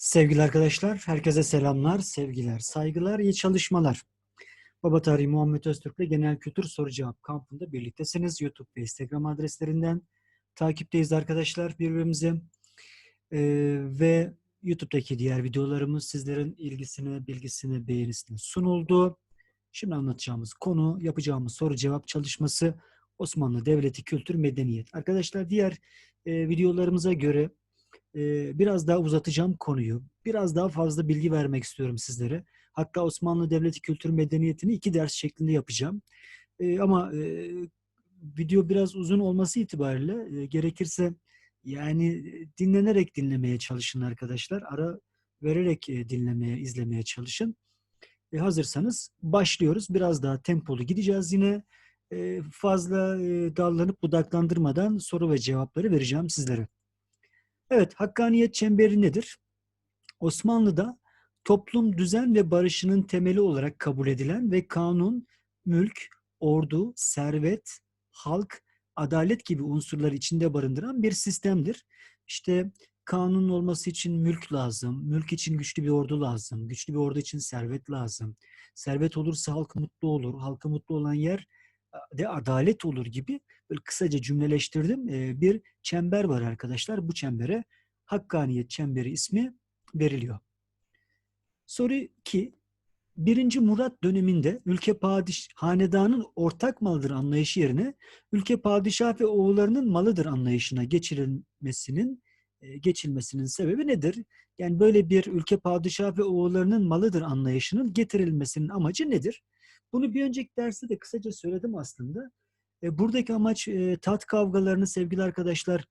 Sevgili arkadaşlar, herkese selamlar, sevgiler, saygılar, iyi çalışmalar. Baba Tarihi Muhammed Öztürk'le Genel Kültür Soru Cevap kampında birliktesiniz. YouTube ve Instagram adreslerinden takipteyiz arkadaşlar birbirimizi. Ee, ve YouTube'daki diğer videolarımız sizlerin ilgisine, bilgisine, beğenisine sunuldu. Şimdi anlatacağımız konu, yapacağımız soru cevap çalışması Osmanlı Devleti Kültür Medeniyet. Arkadaşlar diğer e, videolarımıza göre biraz daha uzatacağım konuyu. Biraz daha fazla bilgi vermek istiyorum sizlere. Hatta Osmanlı Devleti Kültür Medeniyeti'ni iki ders şeklinde yapacağım. Ama video biraz uzun olması itibariyle gerekirse yani dinlenerek dinlemeye çalışın arkadaşlar. Ara vererek dinlemeye, izlemeye çalışın. E, hazırsanız başlıyoruz. Biraz daha tempolu gideceğiz yine. Fazla dallanıp budaklandırmadan soru ve cevapları vereceğim sizlere. Evet, hakkaniyet çemberi nedir? Osmanlı'da toplum düzen ve barışının temeli olarak kabul edilen ve kanun, mülk, ordu, servet, halk, adalet gibi unsurları içinde barındıran bir sistemdir. İşte kanun olması için mülk lazım, mülk için güçlü bir ordu lazım, güçlü bir ordu için servet lazım. Servet olursa halk mutlu olur, halka mutlu olan yer de adalet olur gibi böyle kısaca cümleleştirdim. Ee, bir çember var arkadaşlar. Bu çembere Hakkaniyet Çemberi ismi veriliyor. Soru 2. Birinci Murat döneminde ülke padiş hanedanın ortak malıdır anlayışı yerine ülke padişah ve oğullarının malıdır anlayışına geçirilmesinin e, geçilmesinin sebebi nedir? Yani böyle bir ülke padişah ve oğullarının malıdır anlayışının getirilmesinin amacı nedir? Bunu bir önceki derste de kısaca söyledim aslında. E, buradaki amaç e, tat kavgalarını sevgili arkadaşlar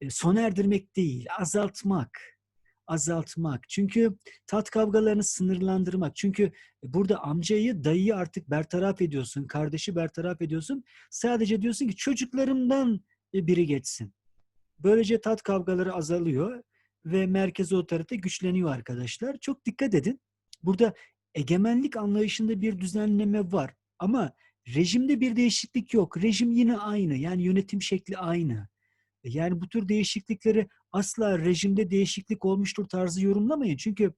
e, sona erdirmek değil, azaltmak. Azaltmak. Çünkü tat kavgalarını sınırlandırmak. Çünkü burada amcayı, dayıyı artık bertaraf ediyorsun, kardeşi bertaraf ediyorsun. Sadece diyorsun ki çocuklarımdan biri geçsin. Böylece tat kavgaları azalıyor ve merkezi otorite güçleniyor arkadaşlar. Çok dikkat edin. Burada egemenlik anlayışında bir düzenleme var ama rejimde bir değişiklik yok. Rejim yine aynı. Yani yönetim şekli aynı. Yani bu tür değişiklikleri asla rejimde değişiklik olmuştur tarzı yorumlamayın. Çünkü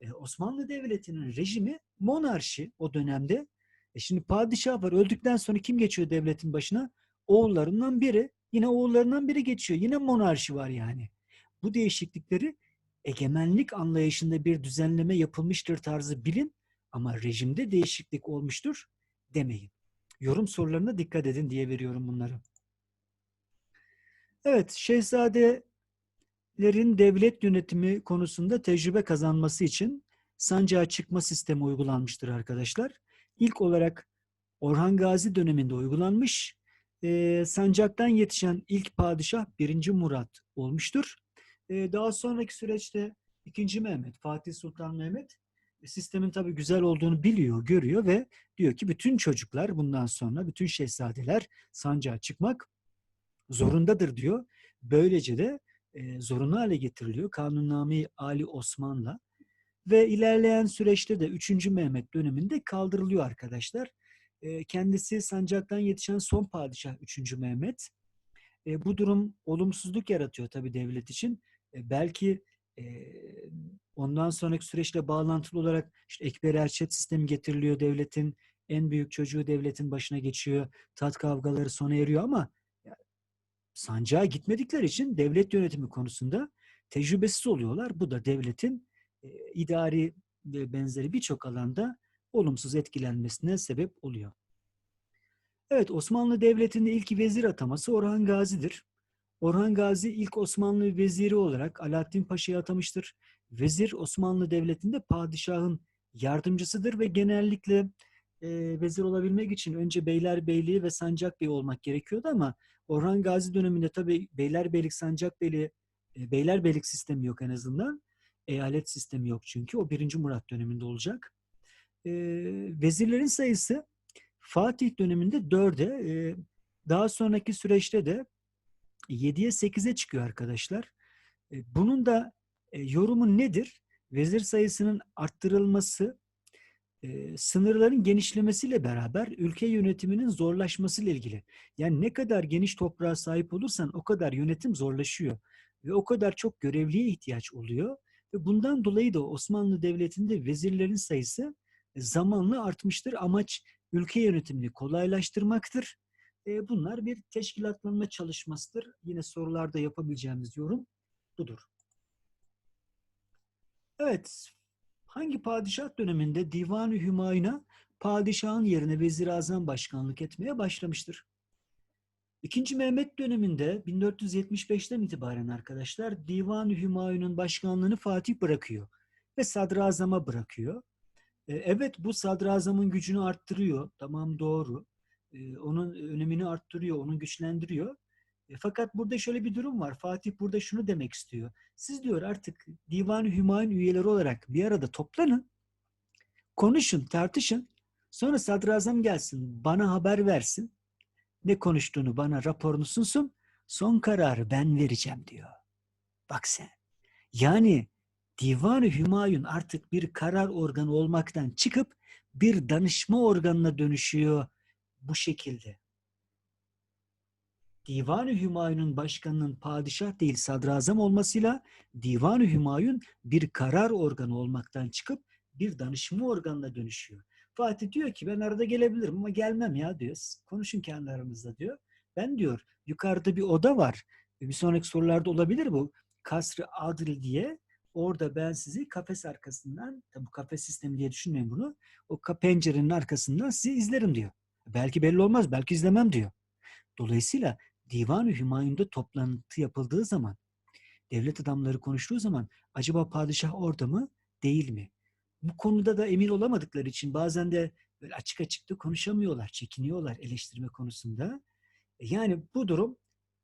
e, Osmanlı Devleti'nin rejimi monarşi o dönemde. E şimdi padişah var. Öldükten sonra kim geçiyor devletin başına? Oğullarından biri. Yine oğullarından biri geçiyor. Yine monarşi var yani. Bu değişiklikleri egemenlik anlayışında bir düzenleme yapılmıştır tarzı bilin ama rejimde değişiklik olmuştur demeyin. Yorum sorularına dikkat edin diye veriyorum bunları. Evet, şehzadelerin devlet yönetimi konusunda tecrübe kazanması için sancağa çıkma sistemi uygulanmıştır arkadaşlar. İlk olarak Orhan Gazi döneminde uygulanmış. E, sancaktan yetişen ilk padişah 1. Murat olmuştur. E, daha sonraki süreçte 2. Mehmet, Fatih Sultan Mehmet sistemin tabii güzel olduğunu biliyor, görüyor ve diyor ki bütün çocuklar bundan sonra, bütün şehzadeler sancağa çıkmak zorundadır diyor. Böylece de e, zorunlu hale getiriliyor Kanunname Ali Osman'la ve ilerleyen süreçte de 3. Mehmet döneminde kaldırılıyor arkadaşlar. E, kendisi sancaktan yetişen son padişah 3. Mehmet. E, bu durum olumsuzluk yaratıyor tabii devlet için. E, belki ondan sonraki süreçle bağlantılı olarak işte Ekber Erçet sistemi getiriliyor devletin. En büyük çocuğu devletin başına geçiyor. Tat kavgaları sona eriyor ama sancağa gitmedikleri için devlet yönetimi konusunda tecrübesiz oluyorlar. Bu da devletin e, idari ve benzeri birçok alanda olumsuz etkilenmesine sebep oluyor. Evet Osmanlı Devleti'nde ilk vezir ataması Orhan Gazi'dir. Orhan Gazi ilk Osmanlı veziri olarak Alaaddin Paşa'yı atamıştır. Vezir Osmanlı Devleti'nde padişahın yardımcısıdır ve genellikle e, vezir olabilmek için önce Beylerbeyliği ve Sancakbey olmak gerekiyordu ama Orhan Gazi döneminde tabii Beylerbeylik, Sancakbeyliği, e, Beylerbeylik sistemi yok en azından. Eyalet sistemi yok çünkü. O 1. Murat döneminde olacak. E, vezirlerin sayısı Fatih döneminde 4'e, e, daha sonraki süreçte de 7'ye 8'e çıkıyor arkadaşlar. E, bunun da e, yorumu nedir? Vezir sayısının arttırılması e, sınırların genişlemesiyle beraber ülke yönetiminin zorlaşmasıyla ilgili. Yani ne kadar geniş toprağa sahip olursan o kadar yönetim zorlaşıyor ve o kadar çok görevliye ihtiyaç oluyor Ve bundan dolayı da Osmanlı Devleti'nde vezirlerin sayısı zamanla artmıştır. Amaç ülke yönetimini kolaylaştırmaktır. E, bunlar bir teşkilatlanma çalışmasıdır. Yine sorularda yapabileceğimiz yorum budur. Evet, hangi padişah döneminde Divan-ı Hümayun'a padişahın yerine vezir-i başkanlık etmeye başlamıştır? İkinci Mehmet döneminde 1475'ten itibaren arkadaşlar Divan-ı Hümayun'un başkanlığını Fatih bırakıyor ve sadrazama bırakıyor. E, evet bu sadrazamın gücünü arttırıyor. Tamam doğru. E, onun önemini arttırıyor, onu güçlendiriyor. E, fakat burada şöyle bir durum var. Fatih burada şunu demek istiyor. Siz diyor artık Divan-ı Hümayun üyeleri olarak bir arada toplanın. Konuşun, tartışın. Sonra sadrazam gelsin, bana haber versin. Ne konuştuğunu bana raporunu sunsun. Son kararı ben vereceğim diyor. Bak sen. Yani Divan-ı Hümayun artık bir karar organı olmaktan çıkıp bir danışma organına dönüşüyor bu şekilde. Divan-ı Hümayun'un başkanının padişah değil sadrazam olmasıyla Divan-ı Hümayun bir karar organı olmaktan çıkıp bir danışma organına dönüşüyor. Fatih diyor ki ben arada gelebilirim ama gelmem ya diyor. Konuşun kendi aranızda diyor. Ben diyor yukarıda bir oda var. Bir sonraki sorularda olabilir bu. Kasrı Adil diye orada ben sizi kafes arkasından, bu kafes sistemi diye düşünmeyin bunu. O pencerenin arkasından sizi izlerim diyor. Belki belli olmaz, belki izlemem diyor. Dolayısıyla Divan-ı Hümayun'da toplantı yapıldığı zaman, devlet adamları konuştuğu zaman acaba padişah orada mı, değil mi? Bu konuda da emin olamadıkları için bazen de böyle açık açık da konuşamıyorlar, çekiniyorlar eleştirme konusunda. E, yani bu durum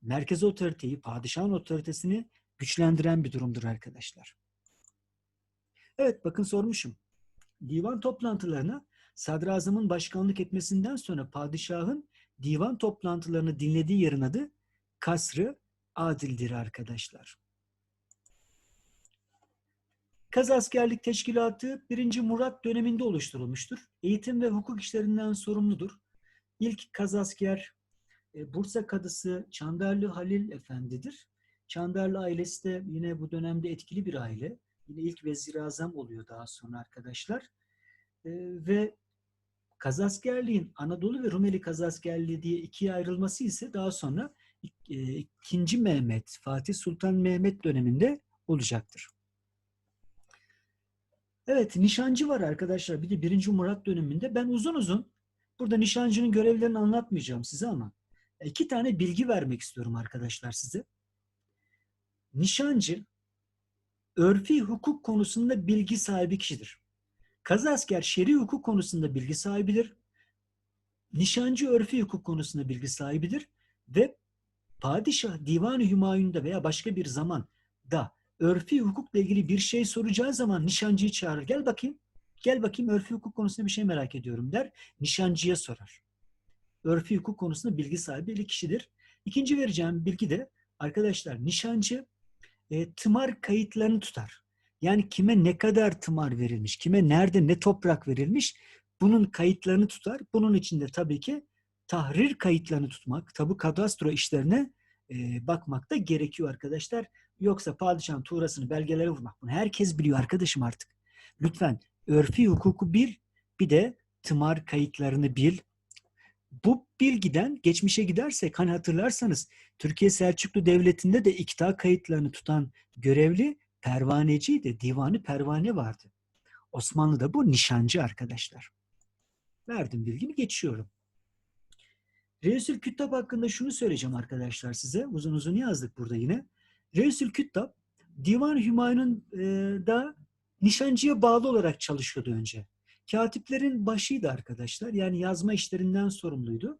merkez otoriteyi, padişahın otoritesini güçlendiren bir durumdur arkadaşlar. Evet bakın sormuşum. Divan toplantılarına sadrazamın başkanlık etmesinden sonra padişahın divan toplantılarını dinlediği yerin adı Kasrı Adil'dir arkadaşlar. Kaz Askerlik Teşkilatı 1. Murat döneminde oluşturulmuştur. Eğitim ve hukuk işlerinden sorumludur. İlk Kaz Asker e, Bursa Kadısı Çandarlı Halil Efendi'dir. Çandarlı ailesi de yine bu dönemde etkili bir aile. Yine ilk vezir azam oluyor daha sonra arkadaşlar. E, ve Kazaskerliğin Anadolu ve Rumeli Kazaskerliği diye ikiye ayrılması ise daha sonra e, ikinci Mehmet, Fatih Sultan Mehmet döneminde olacaktır. Evet, nişancı var arkadaşlar. Bir de birinci Murat döneminde. Ben uzun uzun burada nişancının görevlerini anlatmayacağım size ama iki tane bilgi vermek istiyorum arkadaşlar size. Nişancı örfi hukuk konusunda bilgi sahibi kişidir. Kazı asker şer'i hukuk konusunda bilgi sahibidir. Nişancı örfi hukuk konusunda bilgi sahibidir ve padişah divan-ı hümayunda veya başka bir zaman da örfi hukukla ilgili bir şey soracağı zaman nişancıyı çağırır. Gel bakayım, gel bakayım örfi hukuk konusunda bir şey merak ediyorum der. Nişancıya sorar. Örfi hukuk konusunda bilgi sahibi bir kişidir. İkinci vereceğim bilgi de arkadaşlar nişancı e, tımar kayıtlarını tutar. Yani kime ne kadar tımar verilmiş, kime nerede ne toprak verilmiş bunun kayıtlarını tutar. Bunun için de tabii ki tahrir kayıtlarını tutmak, tabu kadastro işlerine e, bakmak da gerekiyor arkadaşlar. Yoksa padişahın tuğrasını belgelere vurmak. Bunu herkes biliyor arkadaşım artık. Lütfen örfi hukuku bil, bir de tımar kayıtlarını bil. Bu bilgiden geçmişe gidersek hani hatırlarsanız Türkiye Selçuklu Devleti'nde de ikta kayıtlarını tutan görevli pervaneciydi. Divanı pervane vardı. Osmanlı'da bu nişancı arkadaşlar. Verdim bilgimi geçiyorum. Reisül Küttab hakkında şunu söyleyeceğim arkadaşlar size. Uzun uzun yazdık burada yine. Reisül Küttab Divan Hümayun'un e, da nişancıya bağlı olarak çalışıyordu önce. Katiplerin başıydı arkadaşlar. Yani yazma işlerinden sorumluydu.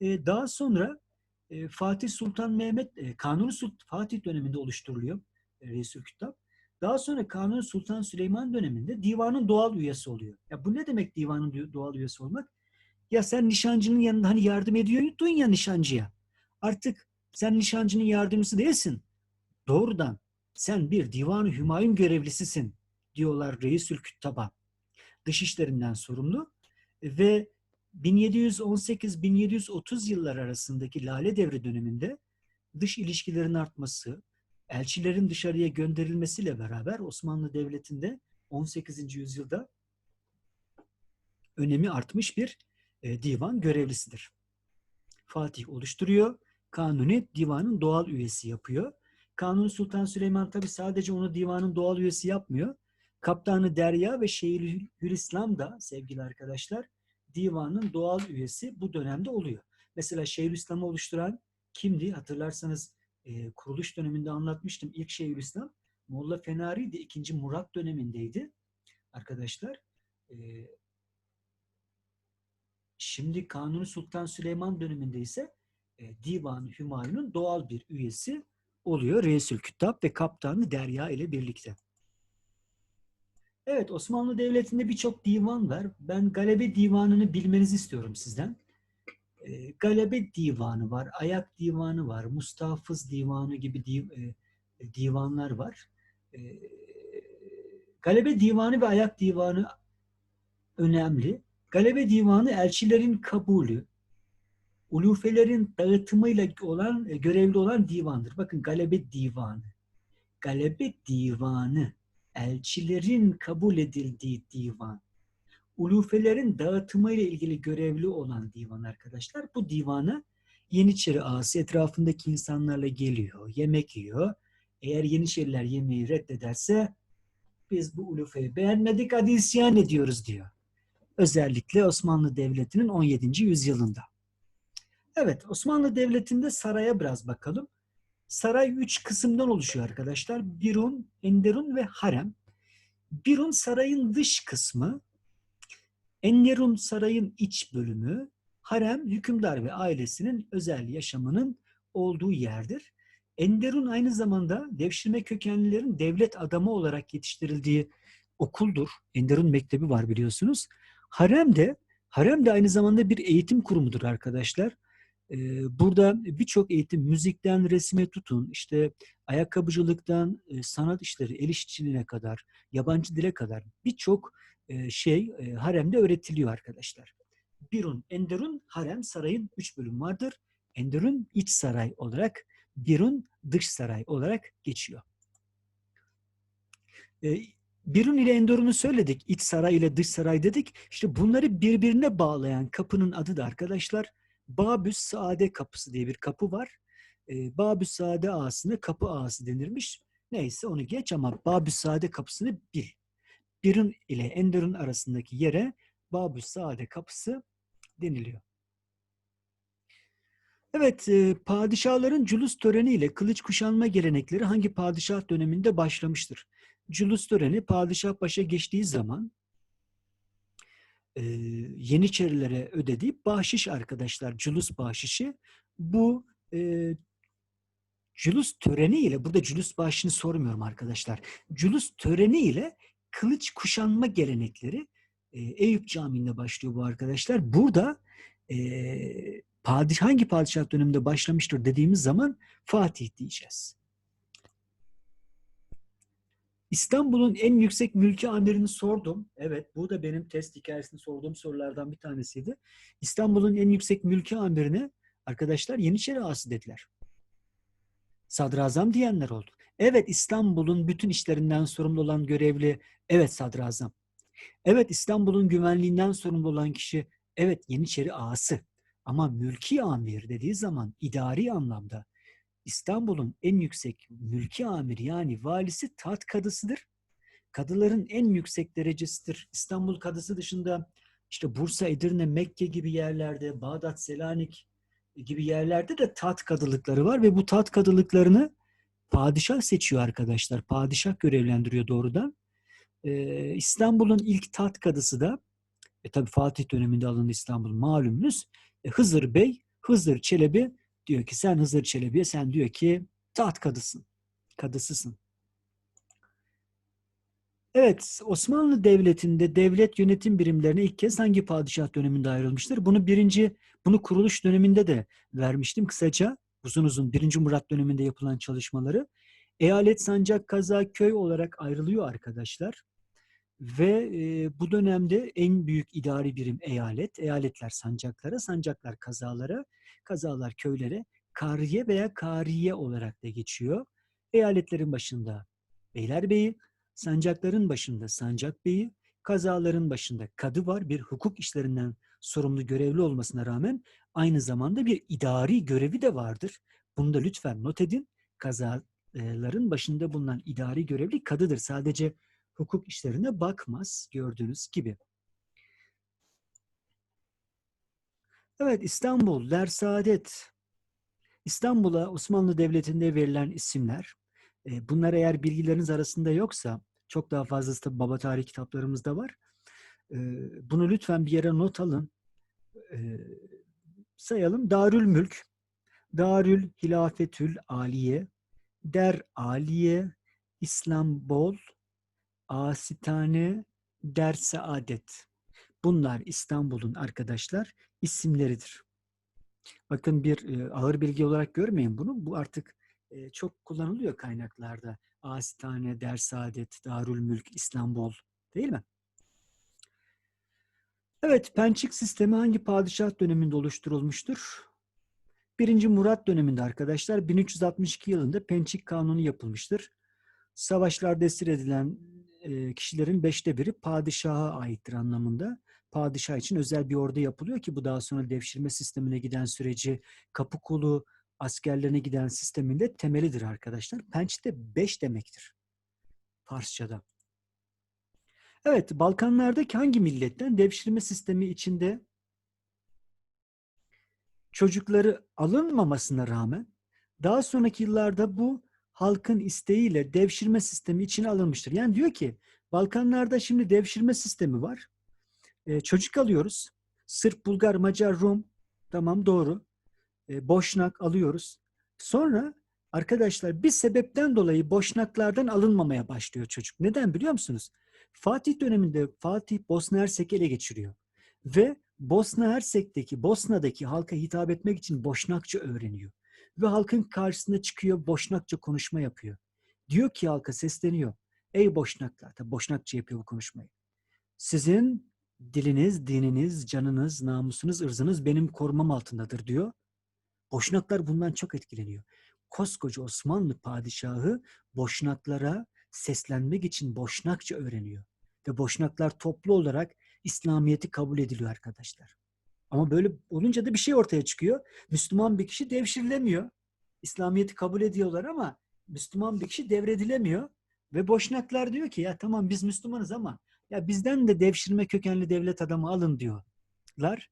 E, daha sonra e, Fatih Sultan Mehmet, e, Kanuni Sultan Fatih döneminde oluşturuluyor Reisül Küttab. Daha sonra Kanuni Sultan Süleyman döneminde divanın doğal üyesi oluyor. Ya bu ne demek divanın doğal üyesi olmak? Ya sen nişancının yanında hani yardım ediyordun ya nişancıya. Artık sen nişancının yardımcısı değilsin. Doğrudan sen bir divan-ı hümayun görevlisisin diyorlar Reisül Küttab'a. Dışişlerinden sorumlu ve 1718-1730 yıllar arasındaki Lale Devri döneminde dış ilişkilerin artması, elçilerin dışarıya gönderilmesiyle beraber Osmanlı Devleti'nde 18. yüzyılda önemi artmış bir e, divan görevlisidir. Fatih oluşturuyor. Kanuni divanın doğal üyesi yapıyor. Kanuni Sultan Süleyman tabi sadece onu divanın doğal üyesi yapmıyor. Kaptanı Derya ve Şeyhülislam da sevgili arkadaşlar divanın doğal üyesi bu dönemde oluyor. Mesela Şeyhülislam'ı oluşturan kimdi? Hatırlarsanız e, kuruluş döneminde anlatmıştım. İlk Şeyhülislam Molla Fenari de 2. Murat dönemindeydi. Arkadaşlar e, şimdi Kanuni Sultan Süleyman döneminde ise e, Divan-ı Hümayun'un doğal bir üyesi oluyor. Reisül Küttab ve Kaptanı Derya ile birlikte. Evet Osmanlı Devleti'nde birçok divan var. Ben Galebe Divanı'nı bilmenizi istiyorum sizden. E, Galebe Divanı var, Ayak Divanı var, Mustafız Divanı gibi div, e, divanlar var. E, Galebe Divanı ve Ayak Divanı önemli. Galebe Divanı elçilerin kabulü, ulufelerin dağıtımıyla olan e, görevli olan divandır. Bakın Galebe Divanı. Galebe Divanı elçilerin kabul edildiği divan. Ulufelerin dağıtımıyla ilgili görevli olan divan arkadaşlar. Bu divana Yeniçeri ağası etrafındaki insanlarla geliyor, yemek yiyor. Eğer Yeniçeriler yemeği reddederse biz bu ulufeyi beğenmedik hadi isyan ediyoruz diyor. Özellikle Osmanlı Devleti'nin 17. yüzyılında. Evet, Osmanlı Devleti'nde saraya biraz bakalım. Saray üç kısımdan oluşuyor arkadaşlar. Birun, Enderun ve Harem. Birun sarayın dış kısmı, Enderun sarayın iç bölümü, Harem hükümdar ve ailesinin özel yaşamının olduğu yerdir. Enderun aynı zamanda devşirme kökenlilerin devlet adamı olarak yetiştirildiği okuldur. Enderun Mektebi var biliyorsunuz. Harem de Harem de aynı zamanda bir eğitim kurumudur arkadaşlar. Burada birçok eğitim, müzikten resme tutun, işte ayakkabıcılıktan sanat işleri, el işçiliğine kadar, yabancı dile kadar birçok şey haremde öğretiliyor arkadaşlar. Birun, Enderun, harem, sarayın üç bölüm vardır. Enderun iç saray olarak, Birun dış saray olarak geçiyor. Birun ile Endorun'u söyledik. İç saray ile dış saray dedik. İşte bunları birbirine bağlayan kapının adı da arkadaşlar Babüs Saade kapısı diye bir kapı var. E, Babüs Saade ağasına kapı ağası denirmiş. Neyse onu geç ama Babüs Saade kapısını bil. Birun ile Enderun arasındaki yere Babüs Saade kapısı deniliyor. Evet, e, padişahların culus töreniyle kılıç kuşanma gelenekleri hangi padişah döneminde başlamıştır? Culus töreni padişah başa geçtiği zaman Yeniçerilere ödediği bahşiş arkadaşlar, culus bahşişi. Bu e, culus töreni ile, burada culus bahşişini sormuyorum arkadaşlar. Culus töreni ile kılıç kuşanma gelenekleri e, Eyüp Camii'nde başlıyor bu arkadaşlar. Burada e, padişah, hangi padişah döneminde başlamıştır dediğimiz zaman Fatih diyeceğiz. İstanbul'un en yüksek mülki amirini sordum. Evet bu da benim test hikayesinde sorduğum sorulardan bir tanesiydi. İstanbul'un en yüksek mülki amirine arkadaşlar Yeniçeri ağası dediler. Sadrazam diyenler oldu. Evet İstanbul'un bütün işlerinden sorumlu olan görevli, evet sadrazam. Evet İstanbul'un güvenliğinden sorumlu olan kişi, evet Yeniçeri ağası. Ama mülki amir dediği zaman idari anlamda İstanbul'un en yüksek mülki amiri yani valisi taht kadısıdır. Kadıların en yüksek derecesidir. İstanbul kadısı dışında işte Bursa, Edirne, Mekke gibi yerlerde, Bağdat, Selanik gibi yerlerde de tat kadılıkları var ve bu tat kadılıklarını padişah seçiyor arkadaşlar. Padişah görevlendiriyor doğrudan. Ee, İstanbul'un ilk tat kadısı da e, tabi Fatih döneminde alındı İstanbul malumunuz. E, Hızır Bey, Hızır Çelebi Diyor ki sen Hızır Çelebi'ye sen diyor ki taht kadısın. Kadısısın. Evet, Osmanlı Devleti'nde devlet yönetim birimlerine ilk kez hangi padişah döneminde ayrılmıştır? Bunu birinci, bunu kuruluş döneminde de vermiştim kısaca. Uzun uzun birinci Murat döneminde yapılan çalışmaları. Eyalet, sancak, kaza, köy olarak ayrılıyor arkadaşlar. Ve e, bu dönemde en büyük idari birim eyalet, eyaletler sancaklara, sancaklar kazalara, kazalar köylere, kariye veya kariye olarak da geçiyor. Eyaletlerin başında beylerbeyi, sancakların başında sancak beyi, kazaların başında kadı var. Bir hukuk işlerinden sorumlu görevli olmasına rağmen aynı zamanda bir idari görevi de vardır. Bunu da lütfen not edin. Kazaların başında bulunan idari görevli kadıdır. Sadece hukuk işlerine bakmaz gördüğünüz gibi. Evet İstanbul, Dersaadet. İstanbul'a Osmanlı Devleti'nde verilen isimler. E, Bunlar eğer bilgileriniz arasında yoksa çok daha fazlası tabii baba tarih kitaplarımızda var. E, Bunu lütfen bir yere not alın. E, Sayalım. Darül Mülk, Darül Hilafetül Aliye, Der Aliye, İslambol, Asitane, Der Saadet. Bunlar İstanbul'un arkadaşlar isimleridir. Bakın bir e, ağır bilgi olarak görmeyin bunu. Bu artık e, çok kullanılıyor kaynaklarda. Asitane, Dersaadet, Darül Mülk, İstanbul değil mi? Evet, Pençik sistemi hangi padişah döneminde oluşturulmuştur? Birinci Murat döneminde arkadaşlar 1362 yılında Pençik Kanunu yapılmıştır. Savaşlarda esir edilen kişilerin beşte biri padişaha aittir anlamında. Padişah için özel bir ordu yapılıyor ki bu daha sonra devşirme sistemine giden süreci kapı kulu askerlerine giden sisteminde temelidir arkadaşlar. Penç de beş demektir Farsçada. Evet, Balkanlardaki hangi milletten devşirme sistemi içinde çocukları alınmamasına rağmen daha sonraki yıllarda bu halkın isteğiyle devşirme sistemi içine alınmıştır. Yani diyor ki Balkanlarda şimdi devşirme sistemi var. Ee, çocuk alıyoruz. Sırp, Bulgar, Macar, Rum. Tamam doğru. Ee, Boşnak alıyoruz. Sonra arkadaşlar bir sebepten dolayı Boşnaklardan alınmamaya başlıyor çocuk. Neden biliyor musunuz? Fatih döneminde Fatih Bosna Hersek'i ele geçiriyor. Ve Bosna Hersek'teki, Bosna'daki halka hitap etmek için Boşnakça öğreniyor. Ve halkın karşısına çıkıyor, Boşnakça konuşma yapıyor. Diyor ki halka sesleniyor. Ey Boşnaklar, tabi Boşnakça yapıyor bu konuşmayı. Sizin diliniz, dininiz, canınız, namusunuz, ırzınız benim korumam altındadır diyor. Boşnaklar bundan çok etkileniyor. Koskoca Osmanlı padişahı Boşnaklara seslenmek için Boşnakça öğreniyor. Ve Boşnaklar toplu olarak İslamiyet'i kabul ediliyor arkadaşlar. Ama böyle olunca da bir şey ortaya çıkıyor. Müslüman bir kişi devşirilemiyor. İslamiyet'i kabul ediyorlar ama Müslüman bir kişi devredilemiyor. Ve Boşnaklar diyor ki ya tamam biz Müslümanız ama ya bizden de devşirme kökenli devlet adamı alın diyorlar.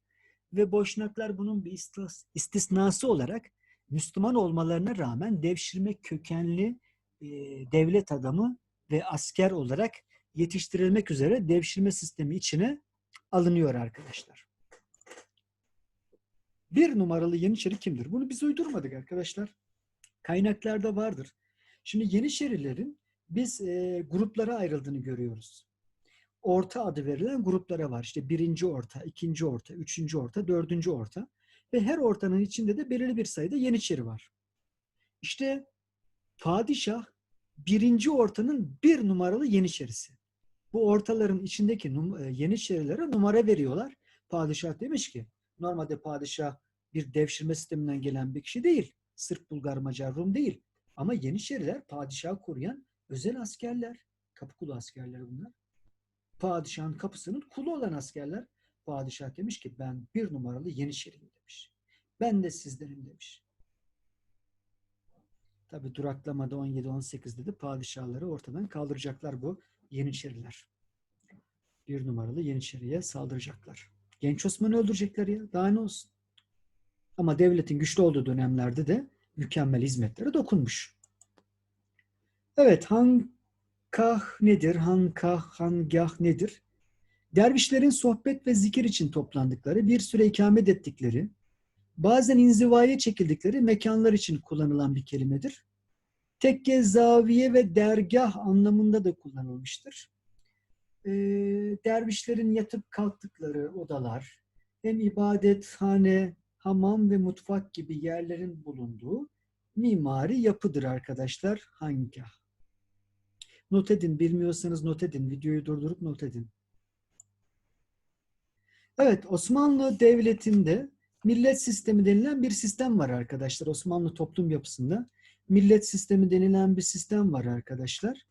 Ve Boşnaklar bunun bir istis- istisnası olarak Müslüman olmalarına rağmen devşirme kökenli devlet adamı ve asker olarak yetiştirilmek üzere devşirme sistemi içine alınıyor arkadaşlar. Bir numaralı Yeniçeri kimdir? Bunu biz uydurmadık arkadaşlar. Kaynaklarda vardır. Şimdi Yeniçerilerin biz e, gruplara ayrıldığını görüyoruz. Orta adı verilen gruplara var. İşte birinci orta, ikinci orta, üçüncü orta, dördüncü orta. Ve her ortanın içinde de belirli bir sayıda Yeniçeri var. İşte padişah birinci ortanın bir numaralı Yeniçerisi. Bu ortaların içindeki num- e, Yeniçerilere numara veriyorlar. Padişah demiş ki normalde padişah bir devşirme sisteminden gelen bir kişi değil. Sırp, Bulgar, Macar, Rum değil. Ama Yeniçeriler padişahı koruyan özel askerler. Kapıkulu askerleri bunlar. Padişahın kapısının kulu olan askerler. Padişah demiş ki ben bir numaralı Yeniçeriyim demiş. Ben de sizdenim demiş. Tabi duraklamada 17-18'de de padişahları ortadan kaldıracaklar bu Yeniçeriler. Bir numaralı Yeniçeri'ye saldıracaklar. Genç Osman'ı öldürecekler ya. Daha ne olsun. Ama devletin güçlü olduğu dönemlerde de mükemmel hizmetlere dokunmuş. Evet, hankah nedir? Hankah, hangah nedir? Dervişlerin sohbet ve zikir için toplandıkları, bir süre ikamet ettikleri, bazen inzivaya çekildikleri mekanlar için kullanılan bir kelimedir. Tekke, zaviye ve dergah anlamında da kullanılmıştır. Ee, dervişlerin yatıp kalktıkları odalar, hem ibadethane, hamam ve mutfak gibi yerlerin bulunduğu mimari yapıdır arkadaşlar. Hangah. Not edin. Bilmiyorsanız not edin. Videoyu durdurup not edin. Evet, Osmanlı Devleti'nde millet sistemi denilen bir sistem var arkadaşlar Osmanlı toplum yapısında. millet sistemi denilen bir sistem var arkadaşlar.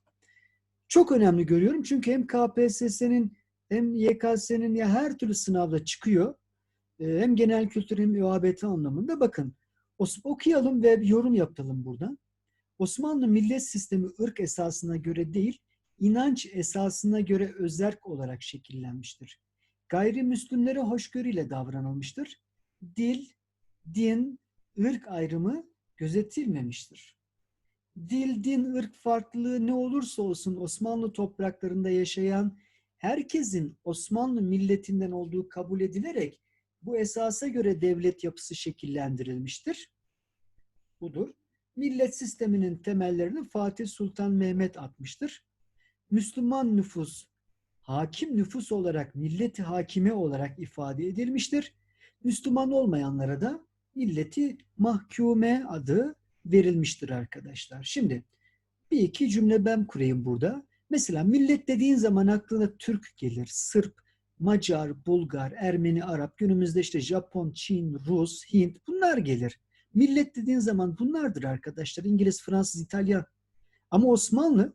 Çok önemli görüyorum çünkü hem KPSS'nin hem YKS'nin ya her türlü sınavda çıkıyor. Ee, hem genel kültür hem ÖABT anlamında. Bakın okuyalım ve yorum yapalım buradan. Osmanlı millet sistemi ırk esasına göre değil, inanç esasına göre özerk olarak şekillenmiştir. Gayrimüslimlere hoşgörüyle davranılmıştır. Dil, din, ırk ayrımı gözetilmemiştir. Dil, din, ırk farklılığı ne olursa olsun Osmanlı topraklarında yaşayan herkesin Osmanlı milletinden olduğu kabul edilerek bu esasa göre devlet yapısı şekillendirilmiştir. Budur. Millet sisteminin temellerini Fatih Sultan Mehmet atmıştır. Müslüman nüfus, hakim nüfus olarak milleti hakime olarak ifade edilmiştir. Müslüman olmayanlara da milleti mahkume adı verilmiştir arkadaşlar. Şimdi bir iki cümle ben kurayım burada. Mesela millet dediğin zaman aklına Türk gelir, Sırp, Macar, Bulgar, Ermeni, Arap, günümüzde işte Japon, Çin, Rus, Hint bunlar gelir. Millet dediğin zaman bunlardır arkadaşlar. İngiliz, Fransız, İtalyan. Ama Osmanlı,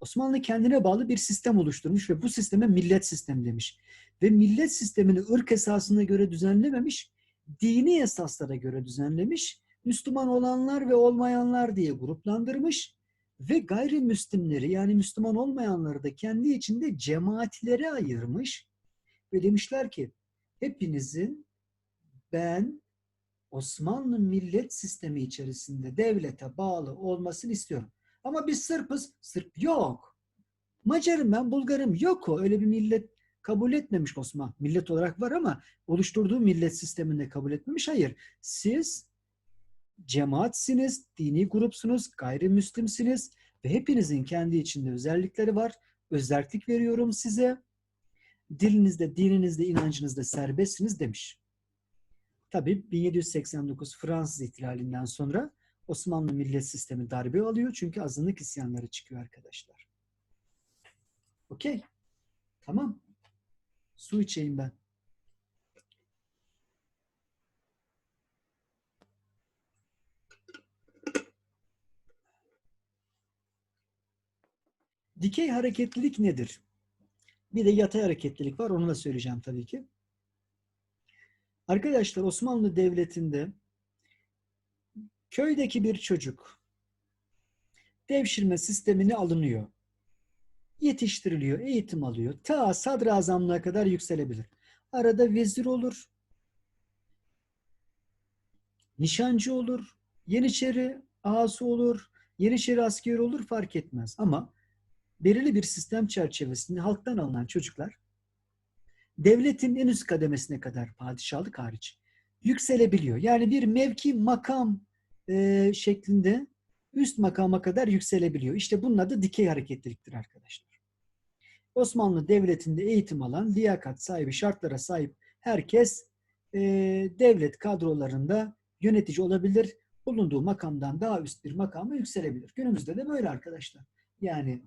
Osmanlı kendine bağlı bir sistem oluşturmuş ve bu sisteme millet sistemi demiş. Ve millet sistemini ırk esasına göre düzenlememiş, dini esaslara göre düzenlemiş, Müslüman olanlar ve olmayanlar diye gruplandırmış ve gayrimüslimleri yani Müslüman olmayanları da kendi içinde cemaatlere ayırmış ve demişler ki hepinizin ben Osmanlı millet sistemi içerisinde devlete bağlı olmasını istiyorum. Ama biz Sırpız. Sırp yok. Macarım ben, Bulgarım yok o. Öyle bir millet kabul etmemiş Osman. Millet olarak var ama oluşturduğu millet sisteminde kabul etmemiş. Hayır. Siz cemaatsiniz, dini grupsunuz, gayrimüslimsiniz ve hepinizin kendi içinde özellikleri var. Özellik veriyorum size. Dilinizde, dininizde, inancınızda serbestsiniz demiş. Tabii 1789 Fransız ihtilalinden sonra Osmanlı millet sistemi darbe alıyor çünkü azınlık isyanları çıkıyor arkadaşlar. Okey. Tamam. Su içeyim ben. Dikey hareketlilik nedir? Bir de yatay hareketlilik var. Onu da söyleyeceğim tabii ki. Arkadaşlar Osmanlı Devleti'nde köydeki bir çocuk devşirme sistemine alınıyor. Yetiştiriliyor, eğitim alıyor. Ta sadrazamlığa kadar yükselebilir. Arada vezir olur, nişancı olur, yeniçeri ağası olur, yeniçeri asker olur fark etmez. Ama belirli bir sistem çerçevesinde halktan alınan çocuklar devletin en üst kademesine kadar padişahlık hariç yükselebiliyor. Yani bir mevki makam e, şeklinde üst makama kadar yükselebiliyor. İşte bunun adı dikey hareketliliktir arkadaşlar. Osmanlı Devleti'nde eğitim alan, liyakat sahibi, şartlara sahip herkes e, devlet kadrolarında yönetici olabilir. Bulunduğu makamdan daha üst bir makama yükselebilir. Günümüzde de böyle arkadaşlar. Yani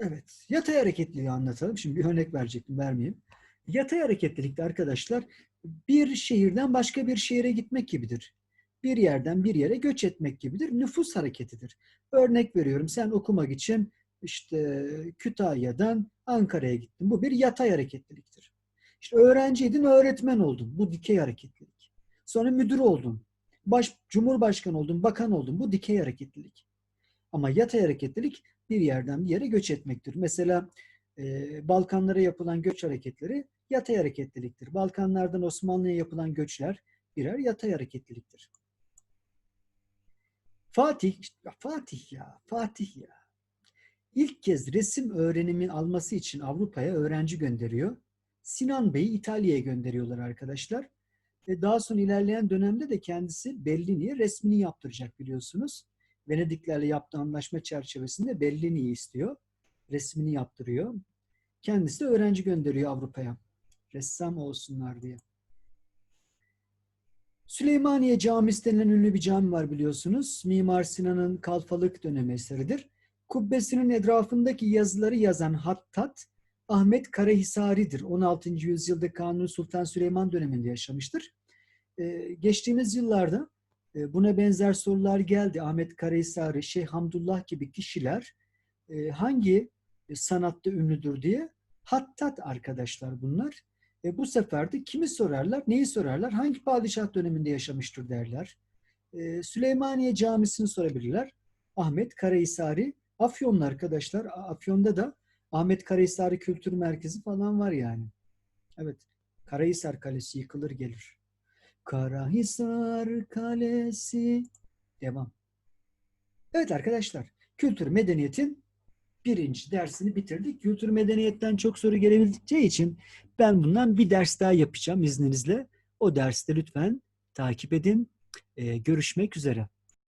Evet. Yatay hareketliliği anlatalım. Şimdi bir örnek verecektim, vermeyeyim. Yatay hareketlilikte arkadaşlar bir şehirden başka bir şehire gitmek gibidir. Bir yerden bir yere göç etmek gibidir. Nüfus hareketidir. Örnek veriyorum. Sen okumak için işte Kütahya'dan Ankara'ya gittin. Bu bir yatay hareketliliktir. İşte öğrenciydin, öğretmen oldun. Bu dikey hareketlilik. Sonra müdür oldun. Baş, cumhurbaşkanı oldun, bakan oldun. Bu dikey hareketlilik. Ama yatay hareketlilik bir yerden bir yere göç etmektir. Mesela e, Balkanlara yapılan göç hareketleri yatay hareketliliktir. Balkanlardan Osmanlı'ya yapılan göçler birer yatay hareketliliktir. Fatih, Fatih ya, Fatih ya. İlk kez resim öğrenimin alması için Avrupa'ya öğrenci gönderiyor. Sinan Bey'i İtalya'ya gönderiyorlar arkadaşlar. Ve daha sonra ilerleyen dönemde de kendisi Bellini'ye resmini yaptıracak biliyorsunuz. Venediklerle yaptığı anlaşma çerçevesinde Bellini'yi istiyor. Resmini yaptırıyor. Kendisi de öğrenci gönderiyor Avrupa'ya. Ressam olsunlar diye. Süleymaniye Camisi denilen ünlü bir cami var biliyorsunuz. Mimar Sinan'ın kalfalık dönemi eseridir. Kubbesinin etrafındaki yazıları yazan Hattat Ahmet Karahisari'dir. 16. yüzyılda Kanuni Sultan Süleyman döneminde yaşamıştır. e, geçtiğimiz yıllarda buna benzer sorular geldi. Ahmet Karahisari, Şeyh Hamdullah gibi kişiler e, hangi sanatta ünlüdür diye hattat arkadaşlar bunlar. E, bu sefer de kimi sorarlar, neyi sorarlar, hangi padişah döneminde yaşamıştır derler. E, Süleymaniye Camisi'ni sorabilirler. Ahmet Karahisari, Afyonlu arkadaşlar. Afyon'da da Ahmet Karahisari Kültür Merkezi falan var yani. Evet. Karahisar Kalesi yıkılır gelir. Karahisar Kalesi. Devam. Evet arkadaşlar. Kültür medeniyetin birinci dersini bitirdik. Kültür medeniyetten çok soru gelebileceği için ben bundan bir ders daha yapacağım izninizle. O derste lütfen takip edin. Ee, görüşmek üzere.